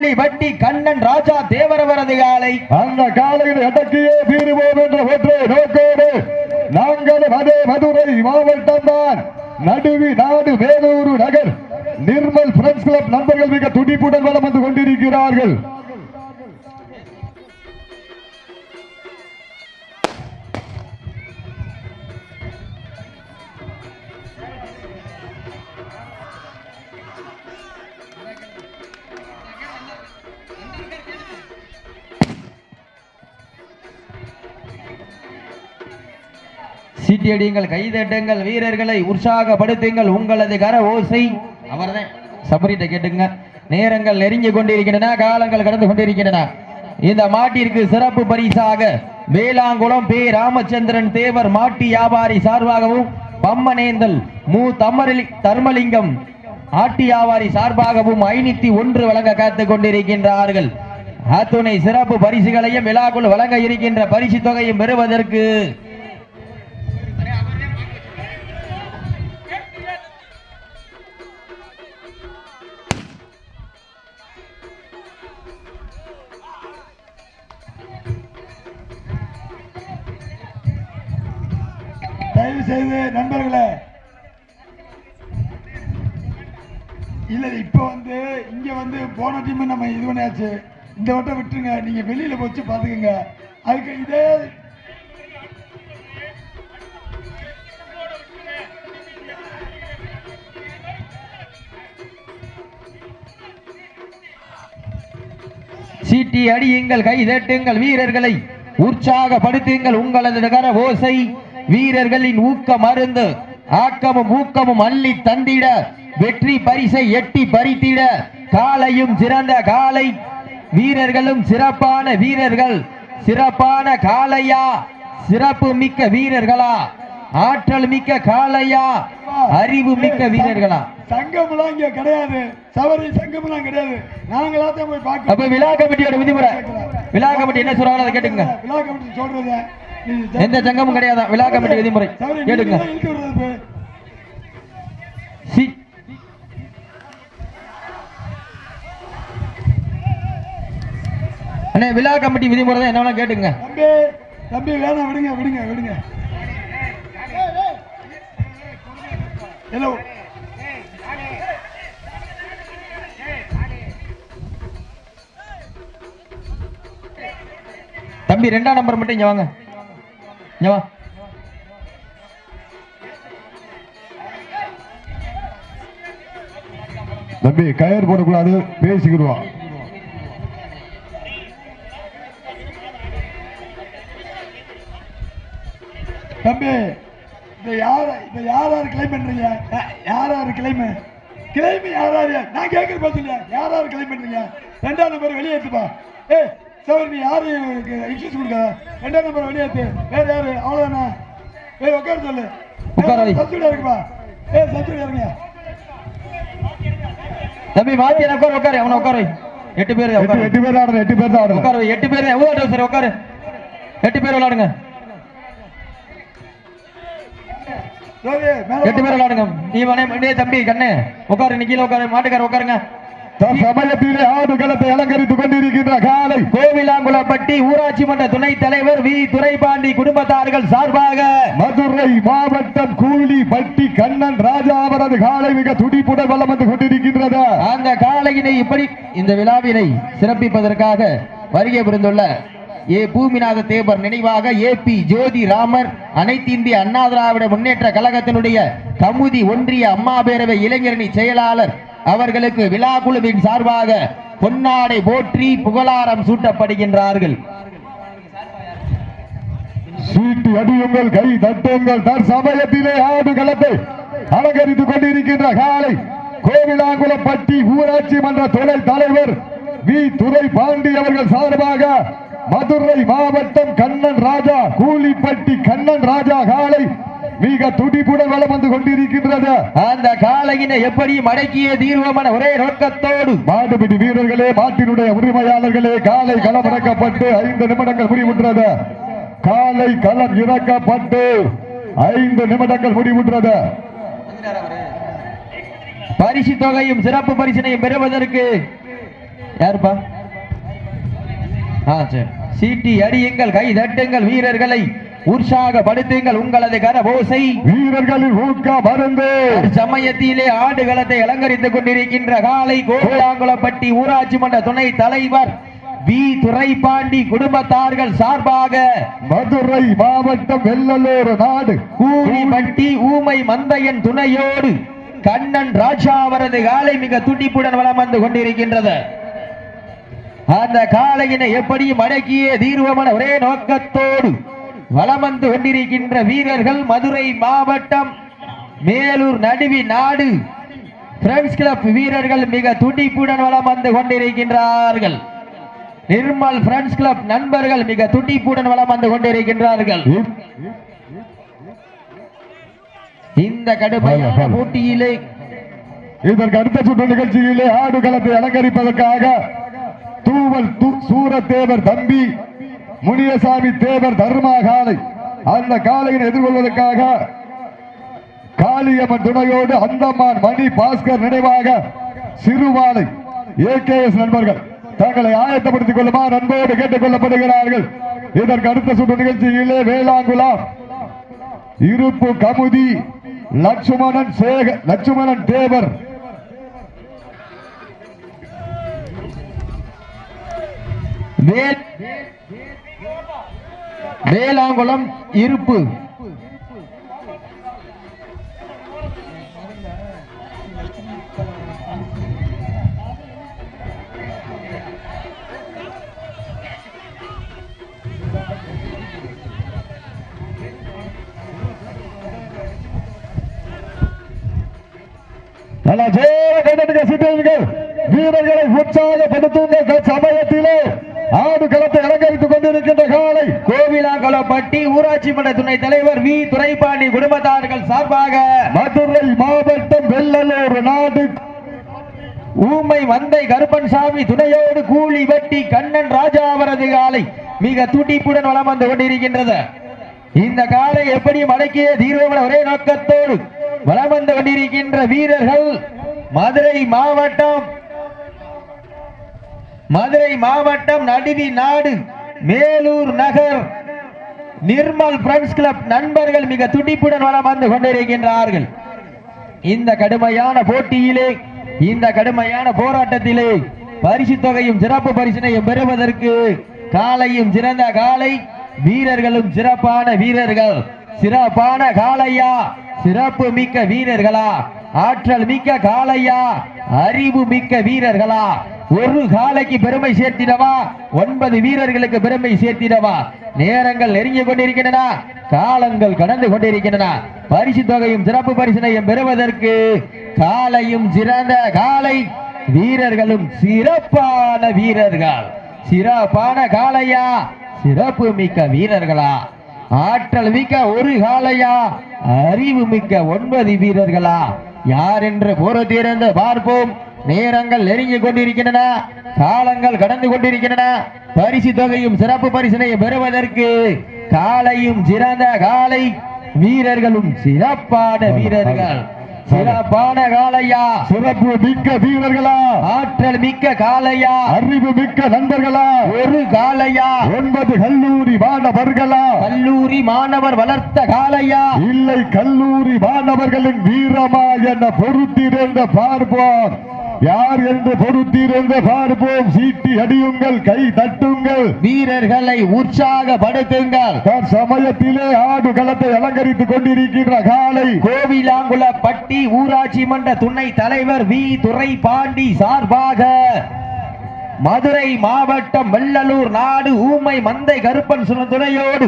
வட்டி கண்ணன் ராஜா தேவரவரது காலை. அந்த காலையில் அடக்கியே பீறுவோம் என்ற ஒற்றை நோக்கோடு நாங்களும் அதே மதுரை மாவட்டம் தான் நடுவி நாடு வேலூர் நகர். நிர்மல் பிரெண்ட்ஸ் கிளப் நண்பர்கள் மிக துடிப்புடன் வளம் வந்து கொண்டிருக்கிறார்கள். சீட்டியடியுங்கள் கைதட்டுங்கள் வீரர்களை உற்சாகப்படுத்துங்கள். உங்களது கர ஓசை. அவர்தான். சபரிட்ட கேட்டுங்க நேரங்கள் நெருங்கி கொண்டிருக்கின்றன காலங்கள் கடந்து கொண்டிருக்கின்றன. இந்த மாட்டிற்கு சிறப்பு பரிசாக வேளாங்குளம் பே. ராமச்சந்திரன் தேவர் மாட்டி வியாபாரி சார்பாகவும் பம்மனேந்தல் மு. தமரலி தர்மலிங்கம் ஆட்டி வியாபாரி சார்பாகவும் ஐநூத்தி ஒன்று வழங்க காத்துக் கொண்டிருக்கின்றார்கள். அத்துணை சிறப்பு பரிசுகளையும் விழாக்குள் வழங்க இருக்கின்ற பரிசு தொகையும் பெறுவதற்கு தயவு செய்து நண்பர்களே. இல்ல இப்ப வந்து இங்க வந்து போன டீம் நம்ம இது பண்ணியாச்சு. இந்த வட்டம் விட்டுருங்க. நீங்க வெளியில போச்சு பாத்துக்கோங்க. அதுக்கு இதே சீட்டி அடியுங்கள் கை தட்டுங்கள் வீரர்களை உற்சாகப்படுத்துங்கள் உங்களது கர ஓசை. வீரர்களின் ஊக்க மருந்து ஆக்கமும் ஊக்கமும் அள்ளி தந்திட வெற்றி பரிசை எட்டி பறித்திட காலையும் சிறந்த காலை. வீரர்களும் சிறப்பான வீரர்கள். சிறப்பான காளையா சிறப்பு மிக்க வீரர்களா? ஆற்றல் மிக்க காளையா அறிவு மிக்க வீரர்களா? சங்கம்லாம் இங்க கிடையாது. சவரி சங்கம்லாம் கிடையாது. நாங்களா தான் போய் பார்க்க அப்ப விழா கமிட்டியோட விதிமுறை. விழா கமிட்டி என்ன சொல்றாங்களோ அதை கேட்டுங்க விழா கமிட்டி சொல்றத எந்த சங்கமும் கிடையாது? விழா கமிட்டி விதிமுறை. விடுறது சி- அண்ணே விழா கமிட்டி விதிமுறை தான் என்ன கேட்டுங்க தம்பி தம்பி வேணாம் விடுங்க விடுங்க விடுங்க. ஹலோ தம்பி ரெண்டாம் நம்பர் மட்டும் இங்க வாங்க. இங்க வா தம்பி கயர் போடக்கூடாது பேசிக்கிடுவான் தம்பி இந்த யார் இந்த யார் யார் கிளைம் பண்றீங்க? யார் யார் கிளைம் கிளைம் யார் யார் நான் கேட்கற பதில் யார் யார் கிளைம் பண்றீங்க ரெண்டாம் வெளியே வெளியேற்றுப்பா ஏ சார் நீ யாரு இன்சூரன்ஸ் கொடுக்காத ரெண்டாம் நம்பர் வெளியேற்று வேற யாரு? அவ்வளோதானே ஏய் உட்கார சொல்லு. சப்சிடியா இருக்குப்பா. ஏ சப்சிடியா இருங்க தம்பி மாத்தி என்ன உட்காரு உட்காரு. அவனை உட்காரு. எட்டு பேர் எட்டு பேர் ஆடுறேன் எட்டு பேர் தான் உட்காரு. எட்டு பேர் எவ்வளோ சார் உட்காரு. எட்டு பேர் விளையாடுங்க. எட்டு பேர் விளையாடுங்க. நீ வனே தம்பி கண்ணு. உட்காரு நீ கீழே உட்காரு. மாட்டுக்கார உட்காருங்க. சமயத்திலே ஆடு களத்தை அலங்கரித்துக் கொண்டிருக்கின்ற காலை கோவிலாங்குளப்பட்டி ஊராட்சி மன்ற துணைத் தலைவர் வி. துரைபாண்டி குடும்பத்தார்கள் சார்பாக மதுரை மாவட்டம் கூலி பட்டி கண்ணன் ராஜா அவரது காலை மிக துடிப்புடன் வலம் வந்து கொண்டிருக்கின்றது. அந்த காலையினை இப்படி இந்த விழாவினை சிறப்பிப்பதற்காக வருகை புரிந்துள்ள ஏ. பூமிநாத தேவர் நினைவாக ஏ. பி. ஜோதி ராமர் அனைத்து இந்திய அண்ணா திராவிட முன்னேற்ற கழகத்தினுடைய கமுதி ஒன்றிய அம்மா பேரவை இளைஞரணி செயலாளர் அவர்களுக்கு விழா குழுவின் சார்பாக பொன்னாடை போற்றி புகழாரம் சூட்டப்படுகின்றார்கள். சீட்டு அடியுங்கள் கை தட்டுங்கள் தற்சமயத்திலே ஆடு களத்தை அலங்கரித்துக் கொண்டிருக்கின்ற காலை கோவிலாங்குளப்பட்டி ஊராட்சி மன்ற துணை தலைவர் வி. துரை பாண்டி அவர்கள் சார்பாக மதுரை மாவட்டம் கண்ணன் ராஜா கூலிப்பட்டி கண்ணன் ராஜா காலை மிக துடிப்புடன் வலம் வந்து கொண்டிருக்கின்றது. அந்த காலையினை எப்படி மடக்கிய தீர்வமான ஒரே நோக்கத்தோடு. மாடுபிடி வீரர்களே மாட்டினுடைய உரிமையாளர்களே காலை களம் இறக்கப்பட்டு ஐந்து நிமிடங்கள் முடிவுற்றது. காலை களம் இறக்கப்பட்டு ஐந்து நிமிடங்கள் முடிவுற்றது. பரிசு தொகையும் சிறப்பு பரிசினையும் பெறுவதற்கு யாருப்பா? சரி. சீட்டி அடியுங்கள் கை தட்டுங்கள் வீரர்களை. உற்சாகப்படுத்துங்கள் உங்களது கரபோசை. வீரர்களின் ஊக்க மருந்து. சமயத்திலே ஆடுகளத்தை அலங்கரித்துக் கொண்டிருக்கின்ற காலை கோவிலாங்குளப்பட்டி ஊராட்சி மன்ற துணை தலைவர் வி. துரைபாண்டி குடும்பத்தார்கள் சார்பாக மதுரை மாவட்டம் வெள்ளலூர் நாடு. கூலிப்பட்டி ஊமை மந்தையன் துணையோடு கண்ணன் ராஜா அவரது காலை மிக துடிப்புடன் வலம் வந்து கொண்டிருக்கின்றது. அந்த காளையினை எப்படியும் அடக்கிய தீர்வமன ஒரே நோக்கத்தோடு வலம் வந்து கொண்டிருக்கின்ற வீரர்கள் மதுரை மாவட்டம் மேலூர் நடுவி நாடு. பிரெண்ட்ஸ் கிளப் வீரர்கள் மிக துடிப்புடன் வலம் வந்து கொண்டிருக்கின்றார்கள். நிர்மல் பிரெண்ட்ஸ் கிளப் நண்பர்கள் மிக துடிப்புடன் வலம் வந்து கொண்டிருக்கின்றார்கள். இந்த கடுமையான போட்டியிலே இதற்கு அடுத்த சுற்று நிகழ்ச்சியிலே ஆடுகளத்தை அலங்கரிப்பதற்காக தூவல் சூரத்தேவர் தம்பி முனியசாமி தேவர் தர்மா காலை அந்த காலையை எதிர்கொள்வதற்காக காளியம்மன் துணையோடு அந்தமான் மணி பாஸ்கர் நினைவாக சிறுவாலை ஏகேஎஸ் நண்பர்கள் தங்களை ஆயத்தப்படுத்திக் கொள்ளுமா? நண்போடு கேட்டுக் கொள்ளப்படுகிறார்கள். இதற்கு அடுத்த சுற்று நிகழ்ச்சியிலே வேளாங்குளம். இருப்பு கமுதி லட்சுமணன் சேக லட்சுமணன் தேவர். வேல் வேளாங்குளம் இருப்பு. வீரர்களை உற்சாகப்படுத்துங்கள். சமயத்திலே ஆடு களத்தை அலங்கரித்துக் கொண்டிருக்கின்ற காலை. கோவிலாங்குளப்பட்டி ஊராட்சி மன்ற துணை தலைவர் வி. துரைபாண்டி குடும்பத்தார்கள் சார்பாக மதுரை மாவட்டம் வெள்ளலூர் நாடு. ஊமை வந்தை கருப்பன்சாமி துணையோடு கூலி வெட்டி கண்ணன் ராஜா அவரது காலை மிக துடிப்புடன் வலம் வந்து கொண்டிருக்கின்றது. இந்த காலை எப்படியும் அடக்கிய தீர்வமன ஒரே நோக்கத்தோடு வலம் வந்து கொண்டிருக்கின்ற வீரர்கள் மதுரை மாவட்டம் மதுரை மாவட்டம் நடுவி நாடு மேலூர் நகர். நிர்மல் பிரெண்ட்ஸ் கிளப் நண்பர்கள் மிக துடிப்புடன் வளம் வந்து கொண்டிருக்கின்றார்கள். இந்த கடுமையான போட்டியிலே இந்த கடுமையான போராட்டத்திலே பரிசு தொகையும் சிறப்பு பரிசினையும் பெறுவதற்கு காலையும் சிறந்த காலை வீரர்களும் சிறப்பான வீரர்கள். சிறப்பான காலையா சிறப்பு மிக்க வீரர்களா? ஆற்றல் மிக்க காளையா? அறிவு மிக்க வீரர்களா? ஒரு காலைக்கு பெருமை சேர்த்திடவா? ஒன்பது வீரர்களுக்கு பெருமை சேர்த்திடவா? நேரங்கள் நெருங்கி கொண்டிருக்கின்றன. காலங்கள் கடந்து கொண்டிருக்கின்றன. பரிசு தொகையும் சிறப்பு பரிசனையும் பெறுவதற்கு காலையும் சிறந்த காலை வீரர்களும் சிறப்பான வீரர்கள். சிறப்பான காலையா சிறப்பு மிக்க வீரர்களா? ஆற்றல் மிக்க ஒரு காலையா அறிவு மிக்க ஒன்பது வீரர்களா? யார் என்று பொறுத்திருந்து பார்ப்போம். நேரங்கள் நெருங்கி கொண்டிருக்கின்றன காலங்கள் கடந்து கொண்டிருக்கின்றன. பரிசு தொகையும் சிறப்பு பரிசினையும் பெறுவதற்கு காலையும் சிறந்த காலை வீரர்களும் சிறப்பான வீரர்கள். சிறப்பான காளையா? சிறப்பு மிக்க வீரர்களா? ஆற்றல் மிக்க காளையா? அறிவு மிக்க நண்பர்களா? ஒரு காளையா? ஒன்பது கல்லூரி மாணவர்களா? கல்லூரி மாணவர் வளர்த்த காளையா? இல்லை கல்லூரி மாணவர்களின் வீரமா என பொறுத்திருந்த பார்ப்போம் யார் என்று பொறுத்திருந்த பார்ப்போம். சீட்டி அடியுங்கள் கை தட்டுங்கள். வீரர்களை உற்சாகப்படுத்துங்கள். சமயத்திலே ஆடு களத்தை அலங்கரித்துக் கொண்டிருக்கின்ற காலை. கோவிலாங்குள பட்டி ஊராட்சி மன்ற துணை தலைவர் வி. துரை பாண்டி சார்பாக மதுரை மாவட்டம் வெள்ளலூர் நாடு ஊமை மந்தை கருப்பன் சுன துணையோடு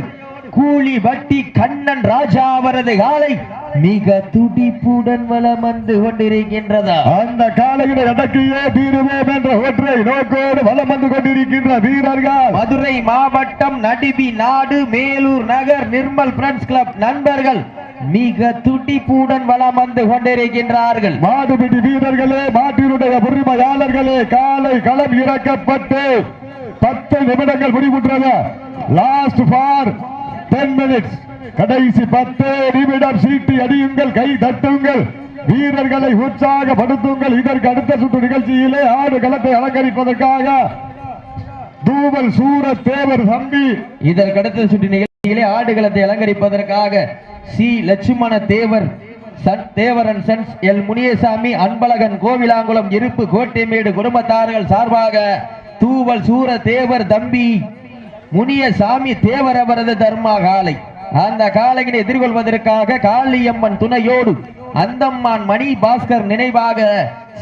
கூலி வட்டி கண்ணன் ராஜா அவரது காலை மிக துடிப்புடன் வலம் வந்து கொண்டிருக்கின்றதா? அந்த காலையில அடக்கியே தீருவோம் என்ற ஒற்றை நோக்கோடு வலம் வந்து கொண்டிருக்கின்ற வீரர்கள். மதுரை மாவட்டம் நடிபி நாடு மேலூர் நகர் நிர்மல் பிரெண்ட்ஸ் கிளப் நண்பர்கள் மிக துடிப்புடன் வலம் வந்து கொண்டிருக்கின்றார்கள். மாடுபிடி வீரர்களே மாட்டினுடைய உரிமையாளர்களே காலை களம் இறக்கப்பட்டு பத்து நிமிடங்கள் முடிவுற்றது. லாஸ்ட் ஃபார் டென் மினிட்ஸ் கடைசி பத்து நிமிடம் சீட்டி அடியுங்கள் கை தட்டுங்கள். வீரர்களை உற்சாகப்படுத்துங்கள். இதற்கு அடுத்த சுற்று நிகழ்ச்சியிலே ஆடு களத்தை அலங்கரிப்பதற்காக தூவல் சூர தேவர் தம்பி இதற்கடுத்த சுற்று நிகழ்ச்சியிலே ஆடுகளத்தை அலங்கரிப்பதற்காக C. Lakshmana Thevar son Thevaran sons L. Muniyasamy Anbazhagan Kovilankulam இருப்பு கோட்டைமேடு குடும்பத்தார்கள் சார்பாக தூவல் சூர தேவர் தம்பி முனியசாமி தேவர் அவரது தர்மா காலை. அந்த காலையினை எதிர்கொள்வதற்காக காளியம்மன் துணையோடு அந்தம்மான் மணி பாஸ்கர் நினைவாக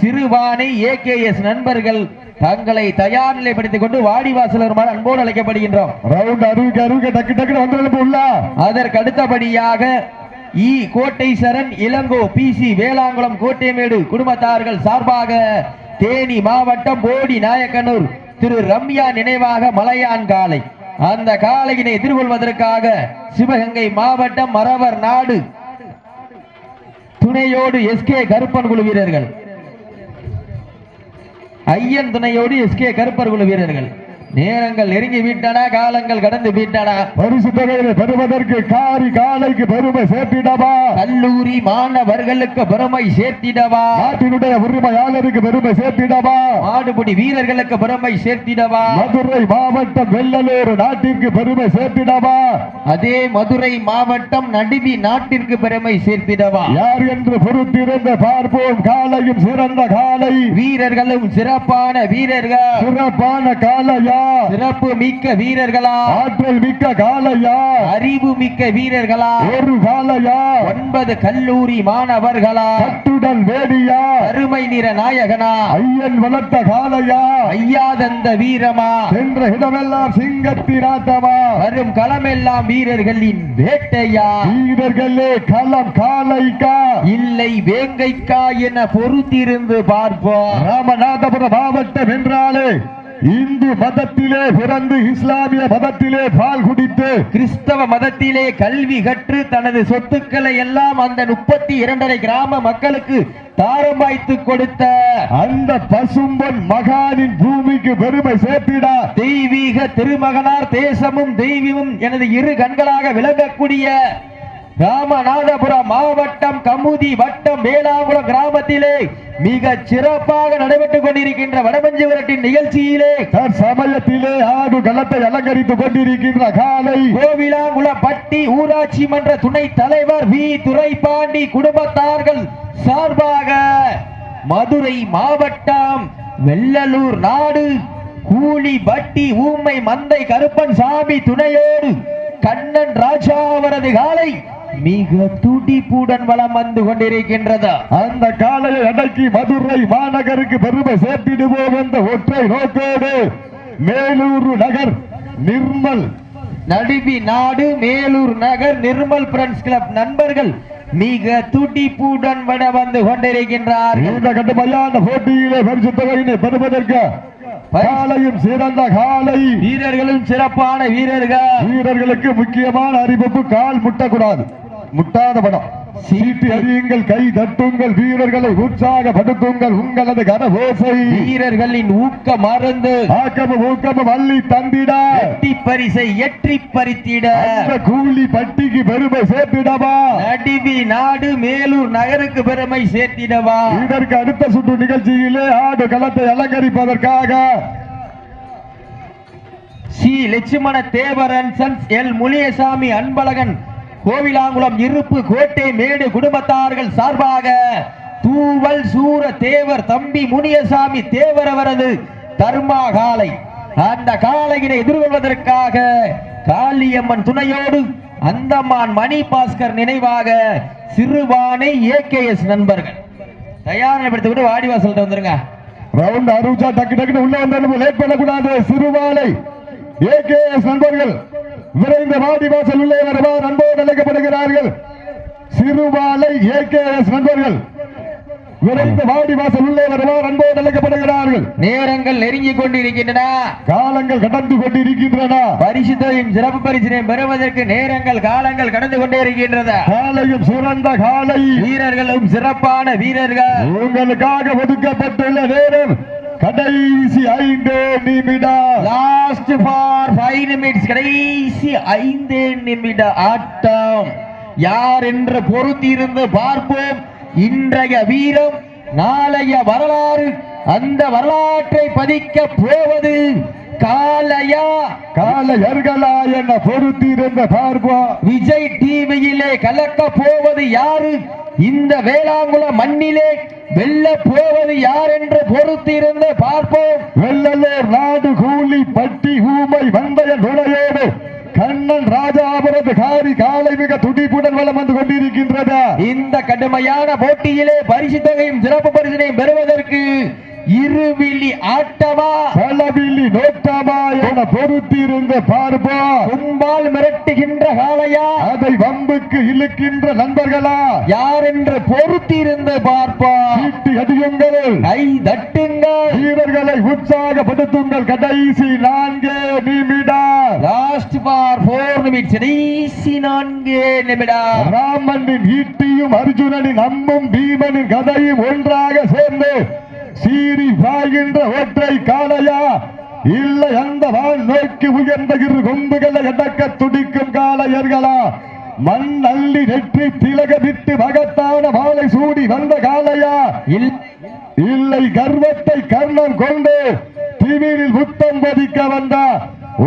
சிறுவானை ஏகேஎஸ் நண்பர்கள் தங்களை தயார் நிலைப்படுத்திக் கொண்டு வாடிவாசல் வருமாறு அன்போடு அழைக்கப்படுகின்றோம். ரவுண்ட் அருவிக்கு அருவிக்கு டக்கு டக்குன்னு வந்து உள்ள அதற்கு அடுத்தபடியாக E. Kottai Saran Ilango P. C. Velankulam Kottaimedu குடும்பத்தார்கள் சார்பாக தேனி மாவட்டம் போடி நாயக்கனூர் திரு ரம்யா நினைவாக மலையான் காலை. அந்த காளையினை எதிர்கொள்வதற்காக சிவகங்கை மாவட்டம் மறவர் நாடு. துணையோடு எஸ்கே கருப்பன் குழு வீரர்கள். ஐயன் துணையோடு எஸ்கே கருப்பர் குழு வீரர்கள். நேரங்கள் நெருங்கி விட்டன காலங்கள் கடந்து விட்டன. பரிசு தொகையை பெறுவதற்கு காரி காலைக்கு பெருமை சேர்த்திடவா? கல்லூரி மாணவர்களுக்கு பெருமை சேர்த்திடவா? நாட்டினுடைய உரிமையாளருக்கு பெருமை சேர்த்திடவா? ஆடுபுடி வீரர்களுக்கு பெருமை சேர்த்திடவா? மதுரை மாவட்டம் வெள்ளலூர் நாட்டிற்கு பெருமை சேர்த்திடவா? அதே மதுரை மாவட்டம் நடுவி நாட்டிற்கு பெருமை சேர்த்திடவா? யார் என்று பொறுத்திருந்த பார்ப்போம். காலையும் சிறந்த காலை. வீரர்களும் சிறப்பான வீரர்கள். சிறப்பான காலையா? சிறப்பு மிக்க வீரர்களா? ஆற்றல் மிக்க காலையா? அறிவு மிக்க வீரர்களா? ஒரு காலையா? ஒன்பது கல்லூரி மாணவர்களா? கட்டுடல் வேடியா அருமை நிற நாயகனா? ஐயன் வளர்த்த காலையா? ஐயாதந்த வீரமா? சென்ற இடமெல்லாம் சிங்கத்திராட்டமா வரும் களமெல்லாம் வீரர்களின் வேட்டையா? வீரர்களே களம் காலைக்கா? இல்லை வேங்கைக்கா என பொறுத்திருந்து பார்ப்போம். ராமநாதபுரம் மாவட்டம் என்றாலே இந்து மதத்திலே பிறந்து இஸ்லாமிய மதத்திலே பால் குடித்து கிறிஸ்தவ மதத்திலே கல்வி கற்று தனது சொத்துக்களை எல்லாம் அந்த முப்பத்தி இரண்டரை கிராம மக்களுக்கு தாரம் வாய்த்து கொடுத்த அந்த பசும்பொன் மகானின் பூமிக்கு பெருமை சேர்த்திடா. தெய்வீக திருமகனார் தேசமும் தெய்வமும் எனது இரு கண்களாக விளங்கக்கூடிய ராமநாதபுரம் மாவட்டம் கமுதி வட்டம் வேளாங்குளம் கிராமத்திலே மிக சிறப்பாக நடைபெற்றுக் கொண்டிருக்கின்ற வடமஞ்சு விரட்டின் நிகழ்ச்சியிலே சமயத்திலே ஆடு களத்தை அலங்கரித்துக் கொண்டிருக்கின்ற காலை கோவிலாங்குளம் பட்டி ஊராட்சி மன்ற துணைத் தலைவர் வி. துரைப்பாண்டி குடும்பத்தார்கள் சார்பாக மதுரை மாவட்டம் வெள்ளலூர் நாடு கூலி பட்டி ஊமை மந்தை கருப்பன் சாமி துணையோடு கண்ணன் ராஜா அவரது காலை மிக துடிப்புடன் வலம் வந்து கொண்டிருக்கின்றது. அந்த காலையை அடக்கி மதுரை மாநகருக்கு பெருமை சேர்த்திடுவோம் என்ற ஒற்றை நோக்கோடு மேலூர் நகர் நிர்மல். நடுவி நாடு மேலூர் நகர் நிர்மல் பிரண்ட்ஸ் கிளப். நண்பர்கள் மிக துடிப்புடன் வட வந்து கொண்டிருக்கின்றார்கள். இந்த கடுமையான போட்டியிலே பரிசு தொகையினை பெறுவதற்கு காலையும் சிறந்த காலை. வீரர்களும் சிறப்பான வீரர்கள். வீரர்களுக்கு முக்கியமான அறிவிப்பு கால் முட்டக்கூடாது. முட்டாத படம். சீட்டு அறியுங்கள் கை தட்டுங்கள் வீரர்களை உற்சாகப்படுத்துங்கள் உங்களது கரவோசை வீரர்களின் ஊக்க மருந்து ஆக்கமும் ஊக்கமும் அள்ளி தந்திட. எட்டி பரிசை எற்றி பறித்திட. கூலி பட்டிக்கு பெருமை சேர்த்திடவா? நடுவி நாடு மேலூர் நகருக்கு பெருமை சேர்த்திடவா? இதற்கு அடுத்த சுற்று நிகழ்ச்சியிலே ஆடு களத்தை அலங்கரிப்பதற்காக. C. Lakshmana Thevaran sons L. Muniyasamy Anbazhagan Kovilankulam இருப்பு கோட்டை மேடு குடும்பத்தார்கள் சார்பாக தூவல் சூர தேவர் தம்பி முனியசாமி தேவர் அவரது தர்மா காலை அந்த காளையினை எதிர்கொள்வதற்காக காளியம்மன் துணையோடு அந்தமான் மணி பாஸ்கர் நினைவாக சிறுவானை ஏகேஎஸ் நண்பர்கள். தயார் நிலைப்படுத்திவிட்டு வாடிவாசல்கிட்ட வந்துருங்க. ரவுண்ட் அருச்சா டக்கு டக்குன்னு உள்ள வந்து லேட் பண்ணக்கூடாது. சிறுபானை ஏகேஎஸ் நண்பர்கள். விரைந்த வாடி வாசல் உள்ளே வருவா நண்போடு அழைக்கப்படுகிறார்கள் சிறுவாலை ஏகேஎஸ் நண்பர்கள். விரைந்த வாடி வாசல் உள்ளே வருவா நண்போடு அழைக்கப்படுகிறார்கள். நேரங்கள் நெருங்கிக் கொண்டிருக்கின்றன. காலங்கள் கடந்து கொண்டிருக்கின்றன. பரிசுத்தையும் சிறப்பு பரிசினையும் பெறுவதற்கு நேரங்கள் காலங்கள் கடந்து கொண்டே இருக்கின்றது. காலையும் சிறந்த காலை. வீரர்களும் சிறப்பான வீரர்கள். உங்களுக்காக ஒதுக்கப்பட்டுள்ள நேரம் கடைசி ஐந்து நிமிடம் லாஸ்ட் ஃபார் ஃபைவ் நிமிட்ஸ் கடைசி ஐந்து நிமிட ஆட்டம். யார் என்று பொறுத்திருந்து பார்ப்போம். இன்றைய வீரம் நாளைய வரலாறு அந்த வரலாற்றை பதிக்க போவது காலையா காலையர்களா என பொறுத்திருந்த பார்ப்போம் விஜய் டிவியிலே கலக்க போவது யாரு? இந்த வேளாங்குளம் மண்ணிலே வெல்ல போவது யார் என்று பொறுத்திருந்து பார்ப்போம். வெள்ளலூர் நாடு கூலி பட்டி ஊமை வந்தய நுழையோடு கண்ணன் ராஜாபுரத்து காரி காலை மிக துடிப்புடன் வளம் வந்து கொண்டிருக்கின்றதா? இந்த கடுமையான போட்டியிலே பரிசு தொகையும் சிறப்பு பரிசினையும் பெறுவதற்கு இருவிழி ஆட்டமா பலவில்லி நோட்டமா என பொறுத்திருந்த பார்ப்போம் கும்பால் மிரட்டுகின்ற காளையா? அதை வம்புக்கு இழுக்கின்ற நண்பர்களா? யார் என்று பொறுத்திருந்து பார்ப்போம் சீட்டி அடியுங்கள். கை தட்டுங்கள். வீரர்களை உற்சாகப்படுத்துங்கள். கடைசி நான்கு நிமிடம் லாஸ்ட் பார் போர் நிமிட்ஸ் கடைசி நான்கு நிமிடம் ராமனின் ஈட்டியும் அர்ஜுனனின் அம்பும் பீமனின் கதையும் ஒன்றாக சேர்ந்து சீறி பாய்கின்ற ஒற்றை காளையா இல்லை அந்த வான் நோக்கி உயர்ந்த இரு கொம்புகளை அடக்க துடிக்கும் காளையர்களா? மண் அள்ளி நெற்றி திலகமிட்டு மகத்தான மாலை சூடி வந்த காளையா? இல் இல்லை கர்வத்தை கர்ணம் கொண்டு திமிரில் முத்தம் பதிக்க வந்த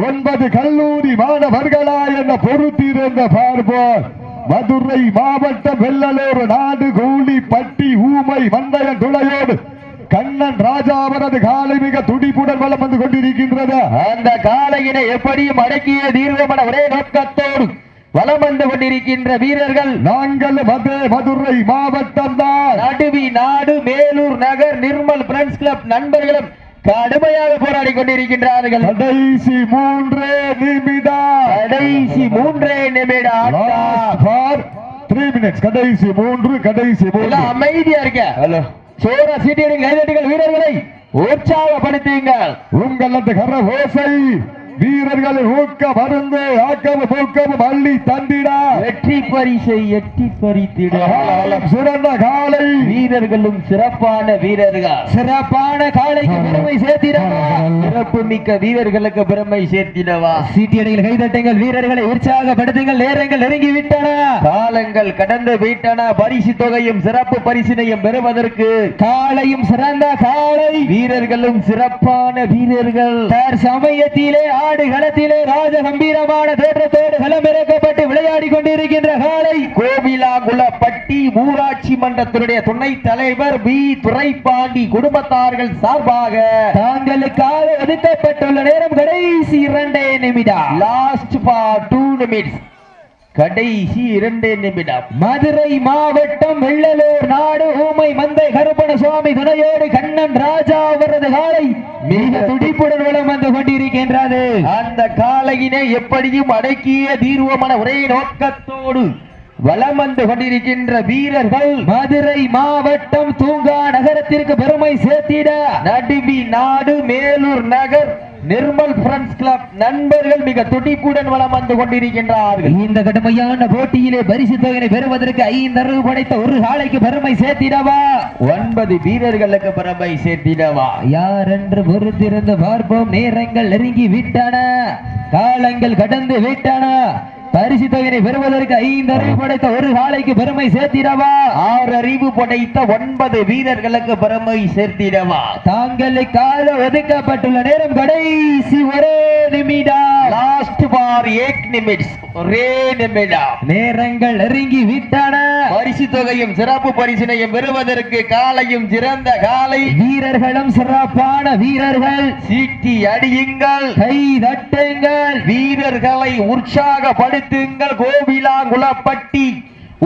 ஒன்பது கல்லூரி மாணவர்களா என பொறுத்திருந்த பார்ப்போம் மதுரை மாவட்டம் வெள்ளலூர் நாடு கூலி பட்டி ஊமை மந்தய துளையோடு கண்ணன் ராஜாவரது காலை மிக துடிப்புடன் வலம் வந்து கொண்டிருக்கின்றது. அந்த காளையினை எப்படியும் அடக்கிய தீர்வமன ஒரே நோக்கத்தோடு வலம் வந்து கொண்டிருக்கின்ற வீரர்கள் நாங்கள் மதே மதுரை மாவட்டம் தான். நடுவி நாடு மேலூர் நகர் நிர்மல் பிரெண்ட்ஸ் கிளப் நண்பர்களும் கடுமையாக போராடி கொண்டிருக்கின்றார்கள். கடைசி மூன்று நிமிடம். கடைசி மூன்றே நிமிட ஆட்டம். த்ரீ மினிட்ஸ் கடைசி மூன்று கடைசி மூன்று. அமைதியா இருக்க. ஹலோ சோர சீட்டியடிகள் கைதட்டிகள் வீரர்களை உற்சாகப்படுத்துங்கள். உங்களது கர ஓசை வீரர்களை ஊக்க மருந்து ஆக்கமும் ஊக்கமும் அள்ளி தந்திட. வெற்றி பரிசை எட்டி பறித்திட. சிறந்த காலை. வீரர்களும் சிறப்பான வீரர்கள். சிறப்பான காலைக்கு பெருமை சேர்த்திடவா? சிறப்பு மிக்க வீரர்களுக்கு பெருமை சேர்த்திடவா? சீட்டியடிகள் கைதட்டுங்கள் வீரர்களை உற்சாகப்படுத்துங்கள் நேரங்கள் நெருங்கி விட்டன காலங்கள் கடந்து விட்டன. பரிசு தொகையும் சிறப்பு பரிசினையும் பெறுவதற்கு காலையும் சிறந்த காலை. வீரர்களும் சிறப்பான வீரர்கள். சமயத்திலே விளையாடு களத்திலே ராஜ கம்பீரமான தோற்றத்தோடு களமிறக்கப்பட்டு விளையாடி கொண்டிருக்கின்ற காலை கோவிலாங்குளப்பட்டி ஊராட்சி மன்றத்தினுடைய துணைத் தலைவர் பி துரைப்பாண்டி குடும்பத்தார்கள் சார்பாக தாங்களுக்காக ஒதுக்கப்பட்டுள்ள நேரம் கடைசி இரண்டே நிமிடம். லாஸ்ட் ஃபார் டூ நிமிட்ஸ் கடைசி இரண்டே நிமிடம். மதுரை மாவட்டம் வெள்ளலூர் நாடு ஊமை மந்தை கருப்பண சுவாமி துணையோடு கண்ணன் ராஜா அவரது காலை மிக துடிப்புடன் வளம் வந்து கொண்டிருக்கின்றது. அந்த காலையினை எப்படியும் அடக்கிய தீர்வமான ஒரே நோக்கத்தோடு வலம் வந்து கொண்டிருக்கின்ற வீரர்கள் மதுரை மாவட்டம் தூங்கா நகரத்திற்கு பெருமை சேர்த்திட நடுவி நாடு மேலூர் நகர் நிர்மல் ஃப்ரெண்ட்ஸ் கிளப் நண்பர்கள் மிக துடிப்புடன் வலம் வந்து கொண்டிருக்கின்றார்கள். இந்த கடுமையான போட்டியிலே பரிசு தொகையை பெறுவதற்கு ஐந்து படைத்த ஒரு காலைக்கு பெருமை சேர்த்திடவா? ஒன்பது வீரர்களுக்கு பெருமை சேர்த்திடவா? யார் என்று பொறுத்திருந்து பார்ப்போம். நேரங்கள் நெருங்கி விட்டன. காலங்கள் கடந்து விட்டன. பரிசு தொகையை பெறுவதற்கு ஐந்து அறிவு படைத்த ஒரு காலைக்கு பெருமை சேர்த்திடவா? ஆறு அறிவு படைத்த ஒன்பது வீரர்களுக்கு பெருமை சேர்த்திடவா? தாங்களுக்காக ஒதுக்கப்பட்டுள்ள நேரம் கடைசி ஒரே நிமிடம். லாஸ்ட் பார் எயிட் நிமிட்ஸ் ஒரே நிமிடம். நேரங்கள் நெருங்கி விட்டன. பரிசு தொகையும் சிறப்பு பரிசினையும் பெறுவதற்கு காலையும் சிறந்த காலை. வீரர்களும் சிறப்பான வீரர்கள். சீட்டி அடியுங்கள். கை தட்டுங்கள். வீரர்களை உற்சாகப்படுத்துங்கள் கோவிலாங்குளப்பட்டி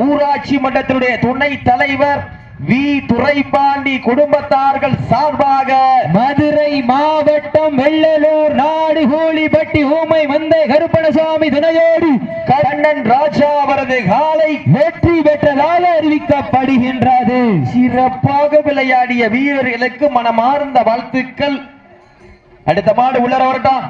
ஊராட்சி மன்றத்தினுடைய துணை தலைவர் வி. துரைப்பாண்டி குடும்பத்தார்கள் சார்பாக மதுரை மாவட்டம் வெள்ளலூர் நாடு கூலிப்பட்டி ஊமை மந்தை கருப்பணசாமி துணையோடு கண்ணன் ராஜா அவரது காலை வெற்றி பெற்றதாக அறிவிக்கப்படுகின்றது. சிறப்பாக விளையாடிய வீரர்களுக்கு மனமார்ந்த வாழ்த்துக்கள். அடுத்த மாடு உள்ளர வரட்டும்